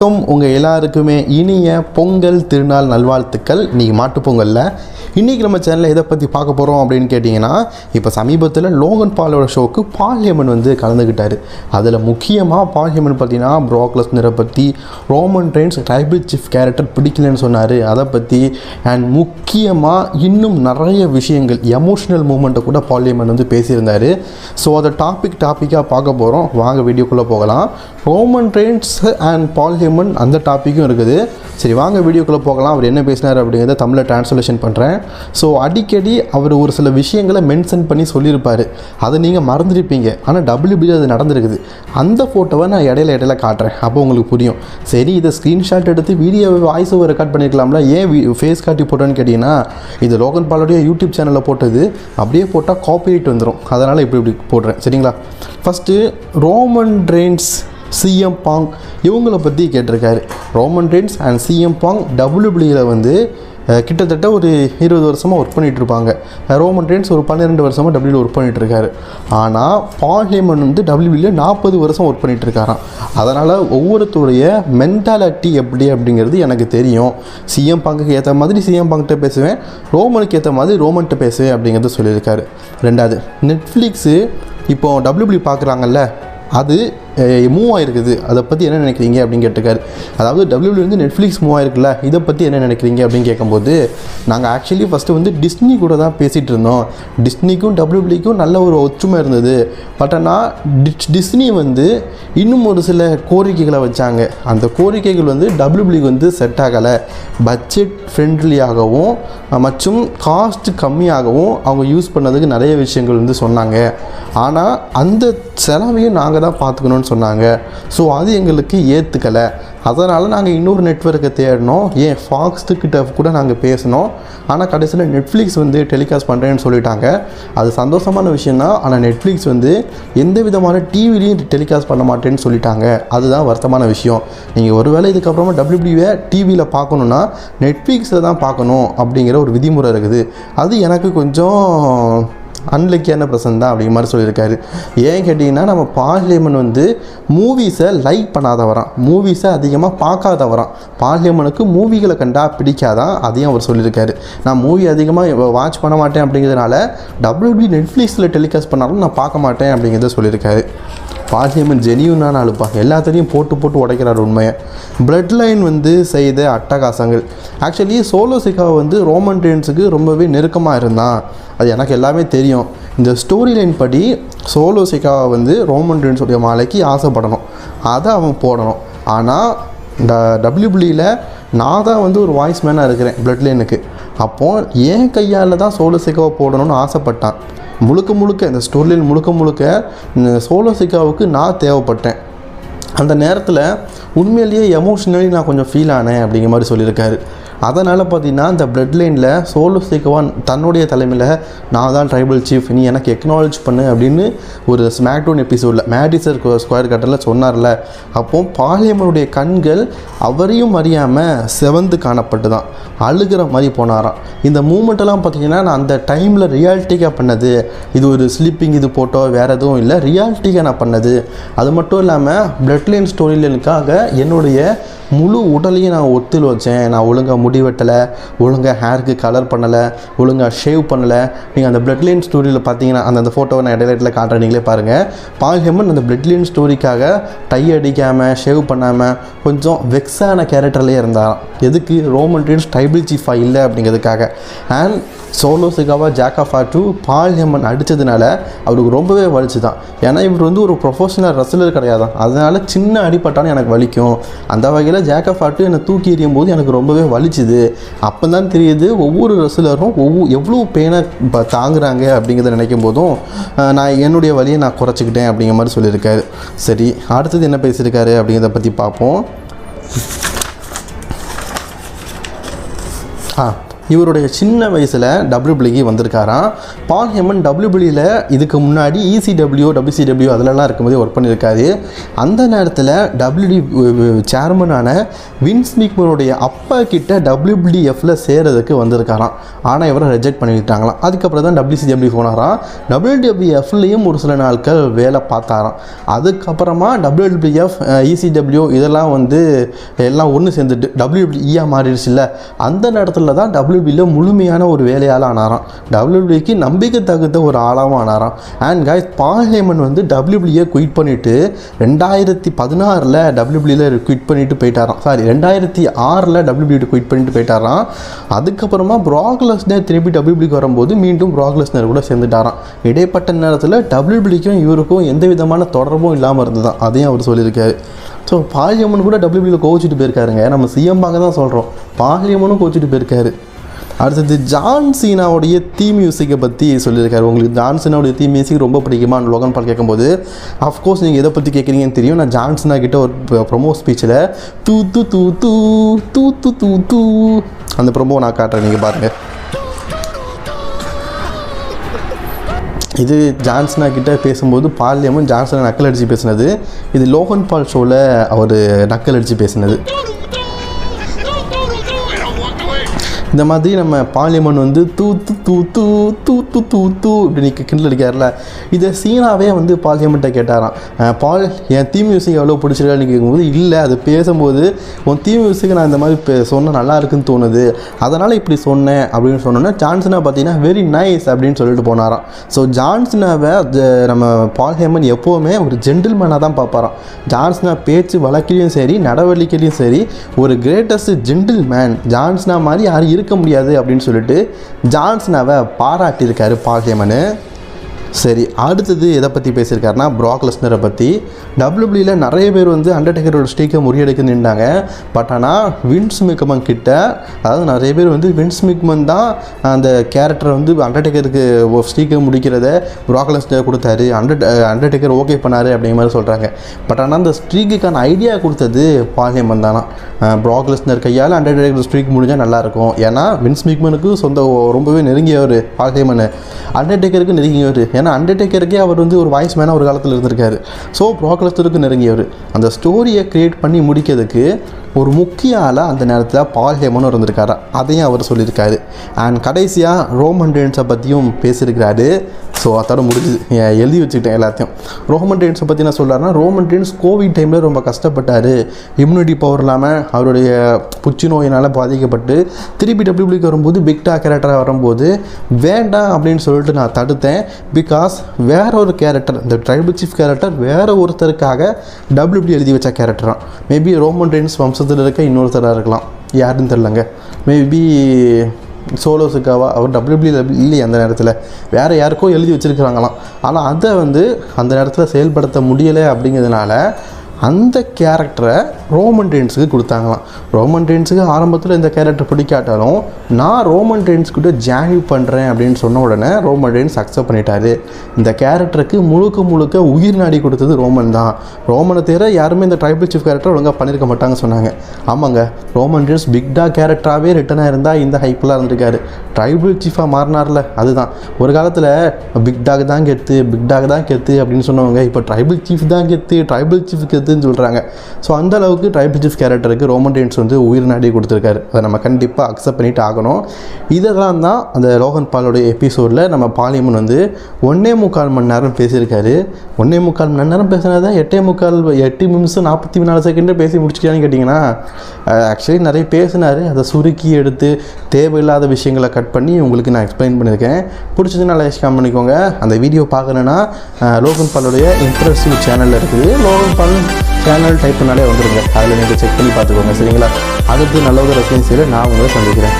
வணக்கம் உங்கள் எல்லாருக்குமே இனிய பொங்கல் திருநாள் நல்வாழ்த்துக்கள். இன்றைக்கி மாட்டுப்பொங்கலில் இன்றைக்கி நம்ம சேனலில் எதை பற்றி பார்க்க போகிறோம் அப்படின்னு கேட்டிங்கன்னா இப்போ சமீபத்தில் லோகன் பாலோட ஷோக்கு பால்யமன் வந்து கலந்துக்கிட்டார் அதில் முக்கியமாக பால்யமன் பார்த்தீங்கன்னா ப்ரோக்லஸ் நிறை பற்றி Roman Reigns tribal chief character பிடிக்கலன்னு சொன்னார். அதை பற்றி அண்ட் முக்கியமாக இன்னும் நிறைய விஷயங்கள் எமோஷ்னல் மூமெண்ட்டை கூட பால்யமன் வந்து பேசியிருந்தார். ஸோ அதை டாபிக் டாப்பிக்காக பார்க்க போகிறோம் வாங்க வீடியோக்குள்ளே போகலாம். ரோமன் ட்ரெயின்ஸ் அண்ட் பால்யமன் அந்த டாப்பிக்கும் இருக்குது. சரி வாங்க வீடியோக்குள்ளே போகலாம். அவர் என்ன பேசினார் அப்படிங்கிறத தமிழில் ட்ரான்ஸ்லேஷன் பண்ணுறேன் ஸோ அடிக்கடி அவர் ஒரு சில விஷயங்களை மென்ஷன் பண்ணி சொல்லியிருப்பார். அதை நீங்கள் மறந்துருப்பீங்க. ஆனால் டபிள்யூபியில் அது நடந்திருக்குது. அந்த ஃபோட்டோவை நான் இடையில இடையில காட்டுறேன். அப்போ உங்களுக்கு புரியும். சரி இதை ஸ்க்ரீன்ஷாட் எடுத்து வீடியோ வாய்ஸ் ஓவர் ரெக்கார்ட் பண்ணியிருக்கலாம்ல ஏன் ஃபேஸ் காட்டி போட்டோன்னு கேட்டிங்கன்னா இது லோகன் பாலோடைய யூடியூப் சேனலில் போட்டது. அப்படியே போட்டால் காப்பிரைட் வந்துடும் அதனால் இப்படி இப்படி போடுறேன். சரிங்களா? First Roman Reigns CM Punk இவங்கள பற்றி கேட்டிருக்காரு. Roman Reigns and CM Punk டபிள்யூபிள்யூவில் வந்து கிட்டத்தட்ட ஒரு இருபது வருஷமாக ஒர்க் பண்ணிகிட்டு இருப்பாங்க ரோமன் ரெயின்ஸ் ஒரு பன்னிரெண்டு வருஷமாக டபிள்யூவில் ஒர்க் பண்ணிகிட்டு இருக்காரு ஆனால் பால் ஹேமன் வந்து டபிள்யூபிள்யூ நாற்பது வருஷம் ஒர்க் பண்ணிட்டு இருக்காராம் அதனால் ஒவ்வொருத்தருடைய மென்டாலிட்டி எப்படி அப்படிங்கிறது எனக்கு தெரியும். சிஎம் பங்குக்கு ஏற்ற மாதிரி சிஎம் பங்கிட்ட பேசுவேன். ரோமனுக்கு ஏற்ற மாதிரி ரோமன்கிட்ட பேசுவேன் அப்படிங்கிறத சொல்லியிருக்காரு. ரெண்டாவது நெட்ஃப்ளிக்ஸு இப்போ டபிள்யூபிள்யூ பார்க்குறாங்கல்ல அது மூவ் ஆயிருக்குது. அதை பற்றி என்ன நினைக்கிறீங்க அப்படின்னு கேட்டிருக்காரு. அதாவது டபிள்யூபிள்யூ வந்து நெட்ஃப்ளிக்ஸ் மூவ் ஆயிருக்குல்ல இதை பற்றி என்ன நினைக்கிறீங்க அப்படின்னு கேட்கும்போது நாங்கள் ஆக்சுவலி ஃபஸ்ட்டு வந்து டிஸ்னி கூட தான் பேசிகிட்டு இருந்தோம். டிஸ்னிக்கும் டபிள்யூபிள்யூக்கும் நல்ல ஒரு ஒற்றுமை இருந்தது. பட் ஆனால் டிஸ் டிஸ்னி வந்து இன்னும் ஒரு சில கோரிக்கைகளை வச்சாங்க. அந்த கோரிக்கைகள் வந்து டபிள்யூபிள்யூக்கு வந்து செட் ஆகலை. பட்ஜெட் ஃப்ரெண்ட்லியாகவும் மற்றும் காஸ்ட் கம்மியாகவும் அவங்க யூஸ் பண்ணதுக்கு நிறைய விஷயங்கள் வந்து சொன்னாங்க. ஆனால் அந்த செலவையும் நாங்கள் தான் பார்த்துக்கணும் பார்த்துக்கணும்னு சொன்னாங்க. ஸோ அது எங்களுக்கு ஏற்றுக்கலை அதனால் நாங்கள் இன்னொரு நெட்வொர்க்கை தேடினோம். ஏன் ஃபாக்ஸ்ட்டு கிட்ட கூட நாங்கள் பேசினோம். ஆனால் கடைசியில் நெட்ஃப்ளிக்ஸ் வந்து டெலிகாஸ்ட் பண்ணுறேன்னு சொல்லிட்டாங்க. அது சந்தோஷமான விஷயம் தான் ஆனால் நெட்ஃப்ளிக்ஸ் வந்து எந்த விதமான டிவிலையும் டெலிகாஸ்ட் பண்ண மாட்டேன்னு சொல்லிட்டாங்க. அதுதான் வருத்தமான விஷயம். நீங்கள் ஒருவேளை இதுக்கப்புறமா டபிள்யூபியை டிவியில் பார்க்கணுன்னா நெட்ஃப்ளிக்ஸில் தான் பார்க்கணும் அப்படிங்கிற ஒரு விதிமுறை இருக்குது. அது எனக்கு கொஞ்சம் அன்லக்கியான பிரசன் தான் அப்படிங்கிற மாதிரி சொல்லியிருக்காரு. ஏன் கேட்டிங்கன்னா நம்ம பார்லிமெண்ட் வந்து மூவிஸை லைக் பண்ணாதவரான் மூவிஸை அதிகமாக பார்க்காதவரான் பார்லிமெண்ட்டுக்கு மூவிகளை கண்டா பிடிக்காதான் அதையும் அவர் சொல்லியிருக்காரு. நான் மூவி அதிகமாக வாட்ச் பண்ண மாட்டேன் அப்படிங்கிறதுனால டபிள்யூபி நெட்ஃப்ளிக்ஸில் டெலிகாஸ்ட் பண்ணாலும் நான் பார்க்க மாட்டேன் அப்படிங்கிறத சொல்லியிருக்காரு. பார்லிமெண்ட் ஜெனியூனான அழுப்பா. எல்லாத்தையும் போட்டு போட்டு உடைக்கிறார் உண்மையை. பிளட் லைன் வந்து செய்த அட்டகாசங்கள். ஆக்சுவலி சோலோ சிகாவை வந்து ரோமன் ட்ரெயின்ஸுக்கு ரொம்பவே நெருக்கமாக இருந்தான். அது எனக்கு எல்லாமே தெரியும். இந்த ஸ்டோரி லைன் படி சோலோ சிகாவை வந்து ரோமன் ட்ரெயின்ஸுடைய மாலைக்கு ஆசைப்படணும். அதை அவன் போடணும். ஆனால் இந்த டபிள்யூபிள்யூவில் நான் தான் வந்து ஒரு வாய்ஸ் மேனாக இருக்கிறேன் பிளட் லைனுக்கு அப்போது என் கையால் தான் சோலோ சிகாவை போடணும்னு ஆசைப்பட்டான். முழுக்க முழுக்க இந்த ஸ்டோரியில் முழுக்க முழுக்க இந்த சோலோ சிக்காவுக்கு நான் தேவைப்பட்டேன். அந்த நேரத்தில் உண்மையிலேயே எமோஷ்னலி நான் கொஞ்சம் ஃபீல் ஆனேன் அப்படிங்கிற மாதிரி சொல்லியிருக்காரு. அதனால் பார்த்தீங்கன்னா இந்த பிளட் லைனில் சோலோ சிக்கவான் தன்னுடைய தலைமையில் நான் தான் ட்ரைபல் சீஃப் நீ எனக்கு எக்னாலஜ் பண்ணு அப்படின்னு ஒரு ஸ்மாக்டோன் எபிசோடில் மேடிசர் ஸ்கொயர் கட்டரில் சொன்னார்ல. அப்போ பாலியம்மனுடைய கண்கள் அவரையும் அறியாமல் செவந்து காணப்பட்டு தான் அழுகிற மாதிரி போனாராம். இந்த மூமெண்ட்டெல்லாம் பார்த்தீங்கன்னா நான் அந்த டைமில் ரியாலிட்டிக்காக பண்ணது. இது ஒரு ஸ்லீப்பிங் இது போட்டோ வேறு எதுவும் இல்லை. ரியாலிட்டிக்காக நான் பண்ணது. அது மட்டும் இல்லாமல் பிளட் லைன் ஸ்டோரியிலுக்காக என்னுடைய முழு உடலையும் நான் ஒத்தில் வச்சேன். நான் ஒழுங்காக முடி வெட்டலை ஒழுங்காக ஹேருக்கு கலர் பண்ணலை ஒழுங்காக ஷேவ் பண்ணலை. நீங்கள் அந்த பிளட் லைன் ஸ்டோரியில் பார்த்தீங்கன்னா அந்த அந்த ஃபோட்டோவை நான் இடையில காட்டுறேன். நீங்களே பாருங்கள் பால் ஹெமன் அந்த பிளட் லைன் ஸ்டோரிக்காக டை அடிக்காமல் ஷேவ் பண்ணாமல் கொஞ்சம் வெக்ஸான கேரக்டர்லேயே இருந்தாராம். எதுக்கு? ரோமன் ட்ரீன்ஸ் டைபிள் சீஃபாக இல்லை அப்படிங்கிறதுக்காக. அண்ட் சோலோ சிகாவா ஜாக்கா டூ பால் ஹெமன் அடித்ததுனால அவருக்கு ரொம்பவே வலிச்சு தான் ஏன்னா இவர் வந்து ஒரு ப்ரொஃபஷனல் ரசிலர் கிடையாது அதனால் சின்ன அடிப்பட்டாலும் எனக்கு வலிக்கும். அந்த வகையில் நேரத்தில் ஜேக்கப் ஆட்டு என்னை தூக்கி எறியும் போது எனக்கு ரொம்பவே வலிச்சுது. அப்போ தான் தெரியுது ஒவ்வொரு ரெஸ்லரும் ஒவ்வொரு எவ்வளோ பெயினை இப்போ தாங்குறாங்க அப்படிங்கிறத நினைக்கும் போதும் நான் என்னுடைய வலியை நான் குறைச்சிக்கிட்டேன் அப்படிங்கிற மாதிரி சொல்லியிருக்காரு. சரி அடுத்தது என்ன பேசியிருக்காரு அப்படிங்கிறத பற்றி பார்ப்போம். ஆ. இவருடைய சின்ன வயசில் டபிள்யூபிள்யூக்கு வந்திருக்காராம். பால் ஹெமன் டபிள்யூபிள்யூவில் இதுக்கு முன்னாடி இசிடபிள்யூ டபிள்யூசிடபிள்யூ அதிலலாம் இருக்கும்போது ஒர்க் பண்ணியிருக்காரு. அந்த நேரத்தில் டபிள்யூடி சேர்மனான வின்ஸ் மிக்மனுடைய அப்பா கிட்ட டபிள்யூபிள்யூஎஃப்ல சேரதுக்கு வந்திருக்காராம். ஆனால் இவரை ரிஜெக்ட் பண்ணிவிட்டாங்களாம் அதுக்கப்புறம் தான் டபிள்யூசிடபிள்யூ போனாராம். டபிள்யூடபிள்யூஎஃப்லேயும் ஒரு சில நாட்கள் வேலை பார்த்தாராம். அதுக்கப்புறமா டபிள்யூடபிள்யூஎஃப் இசிடபிள்யூ இதெல்லாம் வந்து எல்லாம் ஒன்று சேர்ந்துட்டு டபிள்யூபிள்யூஇயாக மாறிடுச்சுல்ல. அந்த நேரத்தில் தான் டபிள்யூபியில் முழுமையான ஒரு வேலையால் ஆனாராம். டபிள்யூபிள்யூக்கு நம்பிக்கை தகுந்த ஒரு ஆளாகவும் ஆனாராம். அண்ட் காய்ஸ் பால் ஹேமன் வந்து டபிள்யூபிளியை குயிட் பண்ணிவிட்டு ரெண்டாயிரத்தி பதினாறில் டபிள்யூபிளியில் குயிட் பண்ணிட்டு போயிட்டாராம். சாரி ரெண்டாயிரத்தி ஆறில் டபிள்யூபிள்யூ குயிட் பண்ணிட்டு போயிட்டாராம். அதுக்கப்புறமா ப்ராக்லஸ்னர் திருப்பி டபிள்யூபிளிக்கு வரும்போது மீண்டும் ப்ராக்லஸ்னர் கூட சேர்ந்துட்டாராம். இடைப்பட்ட நேரத்தில் டபிள்யூபிளிக்கும் இவருக்கும் எந்த விதமான தொடர்பும் இல்லாமல் இருந்ததான் அதையும் அவர் சொல்லியிருக்காரு. ஸோ பாலியம்மன் கூட டபிள்யூபியில் கோவிச்சிட்டு போயிருக்காருங்க. நம்ம சிஎம்பாக தான் சொல்கிறோம் பாலியம்மனும் கோவிச்சிட்டு போயிருக்காரு. அடுத்தது ஜான் சீனாவுடைய தீ மியூசிக்கை பற்றி சொல்லியிருக்காரு. உங்களுக்கு ஜான் சீனாவுடைய தீ மியூசிக் ரொம்ப பிடிக்குமா லோகன் பால் கேட்கும்போது அஃப்கோர்ஸ் நீங்கள் எதை பற்றி கேட்குறீங்கன்னு தெரியும். நான் ஜான் சீனா கிட்ட ஒரு ப்ரொமோ ஸ்பீச்சில் தூ தூ தூ தூ தூ தூ தூ தூ. அந்த ப்ரொமோ நான் காட்டுறேன் நீங்கள் பாருங்கள் இது ஜான்சனா கிட்ட பேசும்போது பால்யமும் ஜான்சனை நக்கல் அடித்து பேசினது. இது லோகன் பால் ஷோவில் அவர் நக்கல் அடித்து பேசினது. இந்த மாதிரி நம்ம பார்லிமெண்ட் வந்து தூ தூ தூ தூ தூ தூ தூ தூ இப்படி கிண்டல் அடிக்கார்ல இதை சீனாவே வந்து பார்லிமெண்ட்டை கேட்டாராம். பால் என் தீ மியூசிக் எவ்வளோ பிடிச்சிருக்கான்னு கேட்கும்போது இல்லை அது பேசும்போது உன் தீ மியூசிக் நான் இந்த மாதிரி பே- நல்லா இருக்குன்னு தோணுது. அதனால் இப்படி சொன்னேன் அப்படின்னு சொன்னோன்னா ஜான்சனா பார்த்தீங்கன்னா வெரி நைஸ் அப்படின்னு சொல்லிட்டு போனாராம். ஸோ ஜான்சனாவை நம்ம பால் ஹேமன் எப்போவுமே ஒரு ஜென்டில்மேனாக தான் பார்ப்பாராம். ஜான்சனா பேச்சு வழக்கிலையும் சரி நடவடிக்கையிலையும் சரி ஒரு கிரேட்டஸ்ட் ஜென்டில்மேன் ஜான்சனா மாதிரி யாரும் இருக்க முடியாது அப்படின்னு சொல்லிட்டு ஜான்சனாவை பாராட்டியிருக்காரு பாகியமனு சரி அடுத்தது எதை பற்றி பேசியிருக்காருன்னா ப்ராக் லெஸ்னரை பற்றி டபிள்யூபிளியில் நிறைய பேர் வந்து அண்டர்டேக்கரோட ஸ்ட்ரீக்கை முறியடிக்க நின்றாங்க. பட் ஆனால் வின்ஸ் மிக்மன் கிட்ட அதாவது நிறைய பேர் வந்து வின்ஸ் மிக்மன் தான் அந்த கேரக்டரை வந்து அண்டர்டேக்கருக்கு ஸ்ட்ரீக்கை முடிக்கிறத ப்ராக் லெஸ்னர் கொடுத்தாரு. அண்டர் அண்டர்டேக்கர் ஓகே பண்ணாரு அப்படிங்கிற மாதிரி சொல்கிறாங்க பட் ஆனால் அந்த ஸ்ட்ரீக்குக்கான ஐடியா கொடுத்தது பாலியமன் தானா? ப்ராக் லெஸ்னர் கையால் அண்டர்டேக்கர் ஸ்ட்ரீக் முடிஞ்சால் நல்லாயிருக்கும் ஏன்னா வின்ஸ் மிக்மனுக்கு சொந்த ரொம்பவே நெருங்கியவர் பாலியமன் அண்டர்டேக்கருக்கு நெருங்கியவர். ஏன்னா அண்டர்டேக்கருக்கே அவர் வந்து ஒரு வாய்ஸ் மேனாக ஒரு காலத்தில் இருந்திருக்காரு. ஸோ ப்ராக்லஸ்டருக்கு நெருங்கியவர். அந்த ஸ்டோரியை க்ரியேட் பண்ணி முடிக்கிறதுக்கு ஒரு முக்கிய ஆளாக அந்த நேரத்தில் பால் ஹேமனும் இருந்திருக்காரு? அதையும் அவர் சொல்லியிருக்காரு. அண்ட் கடைசியாக ரோமன் டேன்ஸை பற்றியும் பேசியிருக்கிறாரு. ஸோ அதோட முடிஞ்சு எழுதி வச்சுக்கிட்டேன் எல்லாத்தையும். ரோமன் டேன்ஸை பற்றி நான் சொல்கிறாருன்னா ரோமன் டேன்ஸ் கோவிட் டைமில் ரொம்ப கஷ்டப்பட்டார். இம்யூனிட்டி பவர் இல்லாமல் அவருடைய புச்சி நோயினால் பாதிக்கப்பட்டு திருப்பி டபிள்யூபிள்யூக்கு வரும்போது பிக்டா கேரக்டராக வரும்போது வேண்டாம் அப்படின்னு சொல்லிட்டு நான் தடுத்தேன். பிகாஸ் வேற ஒரு கேரக்டர் இந்த ட்ரைபிள் சீஃப் கேரக்டர் வேற ஒருத்தருக்காக டபிள்யூபிள்யூ எழுதி வச்ச கேரக்டராக மேபி ரோமன் டென்ஸ் வம்சத்தில் இருக்க இன்னொருத்தராக இருக்கலாம். யாருன்னு தெரிலங்க மேபி சோலோஸுக்காவா அவர் டபிள்யூபிள்யூ இல்லையே அந்த நேரத்தில். வேறு யாருக்கோ எழுதி வச்சுருக்கிறாங்களாம். ஆனால் அதை வந்து அந்த நேரத்தில் செயல்படுத்த முடியலை அப்படிங்கிறதுனால அந்த கேரக்டரை ரோமன் டென்ஸுக்கு கொடுத்தாங்களாம். ரோமன் டென்ஸுக்கு ஆரம்பத்தில் இந்த கேரக்டர் பிடிக்காட்டாலும் நான் ரோமன் டென்ஸ் கிட்ட ஜாயின் பண்ணுறேன் அப்படின்னு சொன்ன உடனே ரோமன் டென்ஸ் அக்செப்ட் பண்ணிட்டாரு. இந்த கேரக்டருக்கு முழுக்க முழுக்க உயிர் நாடி கொடுத்தது ரோமன் தான். ரோமனை தவிர யாருமே இந்த ட்ரைபிள் சீஃப் கேரக்டர் ஒழுங்காக பண்ணியிருக்க மாட்டாங்க சொன்னாங்க. ஆமாங்க ரோமன் டென்ஸ் பிக்டா கேரக்டராகவே ரிட்டனாக இருந்தால் இந்த ஹைப்பெலாம் இருந்திருக்காரு. ட்ரைபிள் சீஃபாக மாறினார்ல அதுதான். ஒரு காலத்தில் பிக் டாக் தான் கெத்து பிக் டாக் தான் கெத்து அப்படின்னு சொன்னவங்க இப்போ ட்ரைபிள் சீஃப் தான் கெத்து ட்ரைபிள் சீஃப் எடுத்துன்னு சொல்கிறாங்க ஸோ அந்த அளவுக்கு ட்ரைபிள் சீஃப் கேரக்டருக்கு ரோமன் டென்ஸ் வந்து உயிர் நாடி கொடுத்துருக்காரு. அதை நம்ம கண்டிப்பாக அக்செப்ட் பண்ணிட்டு ஆகணும். இதெல்லாம் தான் அந்த லோகன் பாலோடைய எபிசோடில் நம்ம பாலியம்மன் வந்து ஒன்னே முக்கால் மணி நேரம் பேசியிருக்காரு. ஒன்னே முக்கால் மணி நேரம் பேசினதை எட்டே முக்கால் எட்டு நிமிஷம் நாற்பத்தி நாலு செகண்டே பேசி முடிச்சிட்டான்னு கேட்டிங்கன்னா ஆக்சுவலி நிறைய பேசினார். அதை சுருக்கி எடுத்து தேவையில்லாத விஷயங்களை கட் பண்ணி உங்களுக்கு நான் எக்ஸ்பிளைன் பண்ணியிருக்கேன். பிடிச்சதுன்னா லைக் காம் பண்ணிக்கோங்க. அந்த வீடியோ பார்க்கணுன்னா லோகன் பாலோடைய இம்ப்ரெசிவ் சேனலில் இருக்குது. லோகன் பால் சேனல் டைப் பண்ணாலே வந்துருங்க. அதில் நீங்கள் செக் பண்ணி பார்த்துக்கோங்க சரிங்களா? அடுத்து நல்ல ஒரு ரெஃபரன்ஸில் நான் உங்களை சந்திக்கிறேன்.